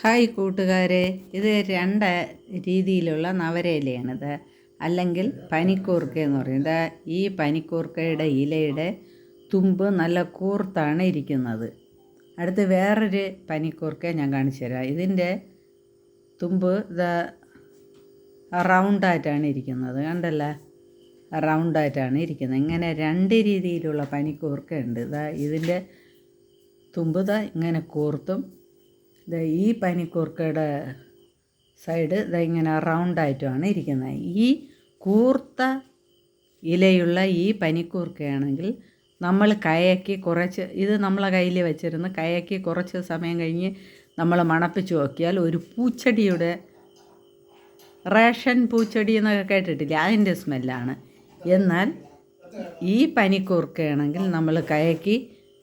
Hi കൂട്ടുകാരെ ഇത് രണ്ട് രീതിയിലുള്ള നവരയിലയാണിത് അല്ലെങ്കിൽ പനിക്കൂർക്ക എന്ന് പറയുന്നത് ഈ പനിക്കൂർക്കയുടെ ഇലയുടെ തുമ്പ് നല്ല കൂർത്താണ് ഇരിക്കുന്നത്. അടുത്ത് വേറൊരു പനിക്കൂർക്ക ഞാൻ കാണിച്ചു തരാം. ഇതിന്റെ തുമ്പ് ഇത് റൗണ്ടായിട്ടാണ് ഇരിക്കുന്നത്. കണ്ടല്ല? റൗണ്ടായിട്ടാണ് ഇരിക്കുന്നത്. ഇങ്ങനെ രണ്ട് രീതിയിലുള്ള പനിക്കൂർക്ക ഉണ്ട് ഇതാ ഇതിന്റെ തുമ്പ് ഇതാ ഇങ്ങനെ കൂർത്തും ദാ ഈ പനിക്കൂർക്കയുടെ സൈഡ് ഇതാ ഇങ്ങനെ റൗണ്ടായിട്ടുമാണ് ഇരിക്കുന്നത്. ഈ കൂർത്ത ഇലയുള്ള ഈ പനിക്കൂർക്കയാണെങ്കിൽ നമ്മൾ കയക്കി കുറച്ച് ഇത് നമ്മളെ കയ്യിൽ വെച്ചിരുന്ന് കയക്കി കുറച്ച് സമയം കഴിഞ്ഞ് നമ്മൾ മണപ്പിച്ച് നോക്കിയാൽ ഒരു പൂച്ചെടിയുടെ റേഷൻ പൂച്ചെടി എന്നൊക്കെ കേട്ടിട്ടില്ലേ? അതിന്റെ സ്മെല്ലാണ്. എന്നാൽ ഈ പനിക്കൂർക്കയാണെങ്കിൽ നമ്മൾ കയക്കി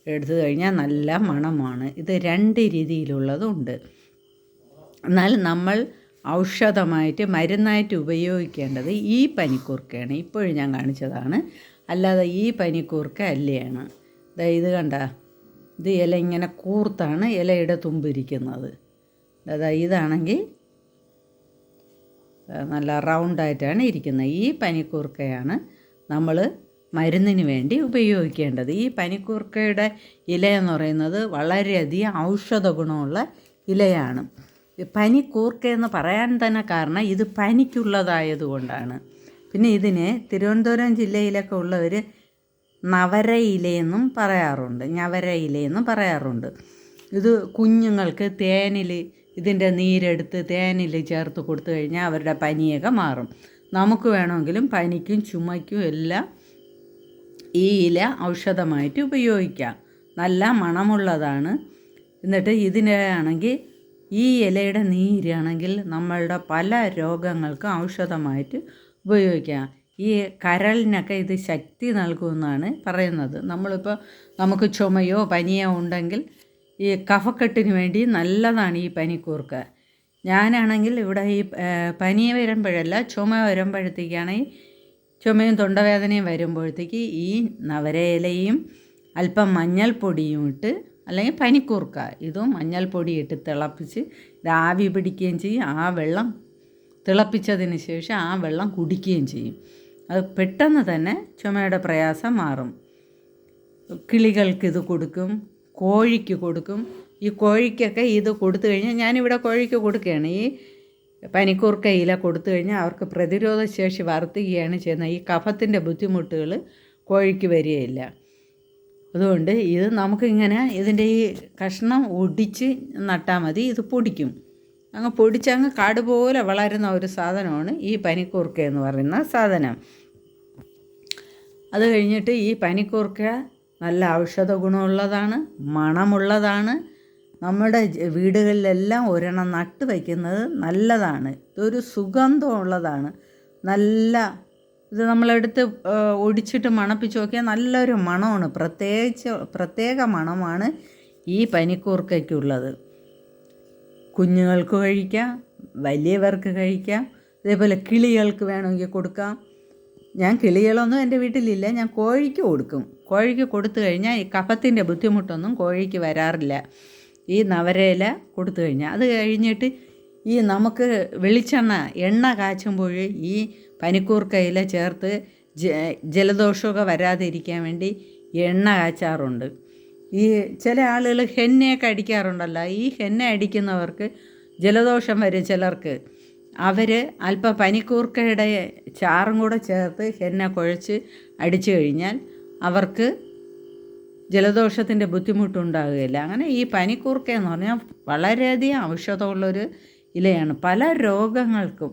എടുത്തു കഴിഞ്ഞാൽ നല്ല മണമാണ്. ഇത് രണ്ട് രീതിയിലുള്ളതുണ്ട്. എന്നാൽ നമ്മൾ ഔഷധമായിട്ട് മരുന്നായിട്ട് ഉപയോഗിക്കേണ്ടത് ഈ പനിക്കൂർക്കയാണ്. ഇപ്പോഴും ഞാൻ കാണിച്ചതാണ്. അല്ലാതെ ഈ പനിക്കൂർക്ക അല്ലയാണ്. ഇത് കണ്ട. ഇത് ഇല ഇങ്ങനെ കൂർത്താണ് ഇലയുടെ തുമ്പിരിക്കുന്നത്. അതാ ഇതാണെങ്കിൽ നല്ല റൗണ്ടായിട്ടാണ് ഇരിക്കുന്നത്. ഈ പനിക്കൂർക്കയാണ് നമ്മൾ മരുന്നിന് വേണ്ടി ഉപയോഗിക്കേണ്ടത്. ഈ പനിക്കൂർക്കയുടെ ഇല എന്ന് പറയുന്നത് വളരെയധികം ഔഷധ ഗുണമുള്ള ഇലയാണ്. പനിക്കൂർക്ക എന്ന് പറയാൻ തന്നെ കാരണം ഇത് പനിക്കുള്ളതായതുകൊണ്ടാണ് പിന്നെ ഇതിനെ തിരുവനന്തപുരം ജില്ലയിലൊക്കെ ഉള്ളവർ നവര ഇലയെന്നും പറയാറുണ്ട്. ഞവര ഇലയെന്നും പറയാറുണ്ട്. ഇത് കുഞ്ഞുങ്ങൾക്ക് തേനിൽ ഇതിന്റെ നീരെടുത്ത് തേനിൽ ചേർത്ത് കൊടുത്തു കഴിഞ്ഞാൽ അവരുടെ പനിയൊക്കെ മാറും. നമുക്ക് വേണമെങ്കിലും പനിക്കും ചുമയ്ക്കും എല്ലാം ഈ ഇല ഔഷധമായിട്ട് ഉപയോഗിക്കാം. നല്ല മണമുള്ളതാണ്. എന്നിട്ട് ഇതിനാണെങ്കിൽ ഈ ഇലയുടെ നീരാണെങ്കിൽ നമ്മളുടെ പല രോഗങ്ങൾക്കും ഔഷധമായിട്ട് ഉപയോഗിക്കാം. ഈ കരളിനൊക്കെ ഇത് ശക്തി നൽകുമെന്നാണ് പറയുന്നത്. നമ്മളിപ്പോൾ നമുക്ക് ചുമയോ പനിയോ ഉണ്ടെങ്കിൽ ഈ കഫക്കെട്ടിന് വേണ്ടി നല്ലതാണ് ഈ പനിക്കൂർക്ക ഞാനാണെങ്കിൽ ഇവിടെ ഈ പനി വരുമ്പോഴല്ല ചുമ വരുമ്പോഴത്തേക്കാണെങ്കിൽ ചുമയും തൊണ്ടവേദനയും വരുമ്പോഴത്തേക്ക് ഈ നവരയിലയും അല്പം മഞ്ഞൾപ്പൊടിയും ഇട്ട് അല്ലെങ്കിൽ പനിക്കൂർക്ക ഇതും മഞ്ഞൾപ്പൊടി ഇട്ട് തിളപ്പിച്ച് ഇത് പിടിക്കുകയും ചെയ്യും. ആ വെള്ളം തിളപ്പിച്ചതിന് ശേഷം ആ വെള്ളം കുടിക്കുകയും ചെയ്യും. അത് പെട്ടെന്ന് തന്നെ ചുമയുടെ പ്രയാസം മാറും. കിളികൾക്ക് ഇത് കൊടുക്കും കോഴിക്ക് കൊടുക്കും. ഈ കോഴിക്കൊക്കെ ഇത് കൊടുത്തു കഴിഞ്ഞാൽ ഞാനിവിടെ കോഴിക്ക് കൊടുക്കുകയാണ്. ഈ പനിക്കൂർക്ക ഇല കൊടുത്തു കഴിഞ്ഞാൽ അവർക്ക് പ്രതിരോധ ശേഷി വർദ്ധിക്കുകയാണ് ചെയ്യുന്നത്. ഈ കഫത്തിന്റെ ബുദ്ധിമുട്ടുകൾ കോഴിക്ക് വരികയില്ല. അതുകൊണ്ട് ഇത് നമുക്കിങ്ങനെ ഇതിന്റെ ഈ കഷ്ണം ഒടിച്ച് നട്ടാൽ മതി ഇത് പൊടിക്കും. അങ്ങ് പൊടിച്ചങ്ങ് കാട് പോലെ വളരുന്ന ഒരു സാധനമാണ് ഈ പനിക്കൂർക്ക എന്ന് പറയുന്ന സാധനം. അത് കഴിഞ്ഞിട്ട് ഈ പനിക്കൂർക്ക നല്ല ഔഷധ ഗുണമുള്ളതാണ് മണമുള്ളതാണ് നമ്മുടെ വീടുകളിലെല്ലാം ഒരെണ്ണം നട്ട് വയ്ക്കുന്നത് നല്ലതാണ്. ഇതൊരു സുഗന്ധമുള്ളതാണ്. നല്ല ഇത് നമ്മളെടുത്ത് ഒടിച്ചിട്ട് മണപ്പിച്ച് നോക്കിയാൽ നല്ലൊരു മണമാണ്. പ്രത്യേകിച്ച് പ്രത്യേക മണമാണ് ഈ പനിക്കൂർക്കയ്ക്കുള്ളത്. കുഞ്ഞുങ്ങൾക്ക് കഴിക്കാം വലിയവർക്ക് കഴിക്കാം അതേപോലെ കിളികൾക്ക് വേണമെങ്കിൽ കൊടുക്കാം. ഞാൻ കിളികളൊന്നും എന്റെ വീട്ടിലില്ല ഞാൻ കോഴിക്ക് കൊടുക്കും. കോഴിക്ക് കൊടുത്തു കഴിഞ്ഞാൽ ഈ കഫത്തിന്റെ ബുദ്ധിമുട്ടൊന്നും കോഴിക്ക് വരാറില്ല. ഈ നവരയില കൊടുത്തു കഴിഞ്ഞാൽ അത് കഴിഞ്ഞിട്ട് ഈ നമുക്ക് വെളിച്ചെണ്ണ എണ്ണ കാച്ചുമ്പോൾ ഈ പനിക്കൂർക്ക ഇല ചേർത്ത് ജലദോഷമൊക്കെ വരാതിരിക്കാൻ വേണ്ടി എണ്ണ കാച്ചാറുണ്ട്. ഈ ചില ആളുകൾ ഹെന്നയൊക്കെ അടിക്കാറുണ്ടല്ലോ. ഈ ഹെന്ന അടിക്കുന്നവർക്ക് ജലദോഷം വരും ചിലർക്ക്. അവർ അല്പം പനിക്കൂർക്കയുടെ ചാറും കൂടെ ചേർത്ത് ഹെന്ന കുഴച്ച് അടിച്ചു കഴിഞ്ഞാൽ അവർക്ക് ജലദോഷത്തിന്റെ ബുദ്ധിമുട്ടുണ്ടാകുകയില്ല. അങ്ങനെ ഈ പനിക്കൂർക്ക എന്ന് പറഞ്ഞാൽ വളരെയധികം ഔഷധമുള്ളൊരു ഇലയാണ്. പല രോഗങ്ങൾക്കും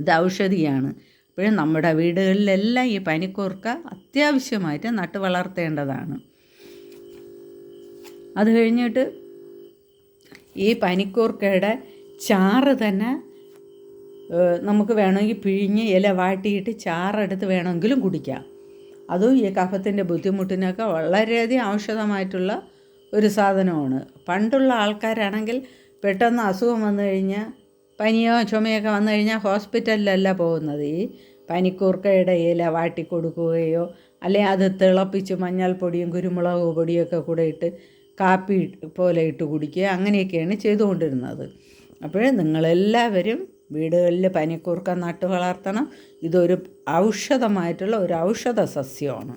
ഇത് ഔഷധിയാണ്. അപ്പോഴും നമ്മുടെ വീടുകളിലെല്ലാം ഈ പനിക്കൂർക്ക അത്യാവശ്യമായിട്ട് നട്ട് വളർത്തേണ്ടതാണ്. അത് കഴിഞ്ഞിട്ട് ഈ പനിക്കൂർക്കയുടെ ചാറ് തന്നെ നമുക്ക് വേണമെങ്കിൽ പിഴിഞ്ഞ് ഇല വാട്ടിയിട്ട് ചാറെടുത്ത് വേണമെങ്കിലും കുടിക്കാം. അതും ഈ കഫത്തിന്റെ ബുദ്ധിമുട്ടിനൊക്കെ വളരെയധികം ഔഷധമായിട്ടുള്ള ഒരു സാധനമാണ്. പണ്ടുള്ള ആൾക്കാരാണെങ്കിൽ പെട്ടെന്ന് അസുഖം വന്നു കഴിഞ്ഞാൽ പനിയോ ചുമയൊക്കെ വന്നു കഴിഞ്ഞാൽ ഹോസ്പിറ്റലിലല്ല പോകുന്നത്. ഈ പനിക്കൂർക്കയുടെ ഇല വാട്ടി കൊടുക്കുകയോ അല്ലെങ്കിൽ അത് തിളപ്പിച്ച് മഞ്ഞൾപ്പൊടിയും കുരുമുളക് പൊടിയൊക്കെ കൂടെ ഇട്ട് കാപ്പി പോലെ ഇട്ട് കുടിക്കുക അങ്ങനെയൊക്കെയാണ് ചെയ്തുകൊണ്ടിരുന്നത്. അപ്പോൾ നിങ്ങളെല്ലാവരും വീടുകളിൽ പനിക്കൂർക്ക നട്ട് വളർത്തണം ഇതൊരു ഔഷധമായിട്ടുള്ള ഒരു ഔഷധ സസ്യമാണ്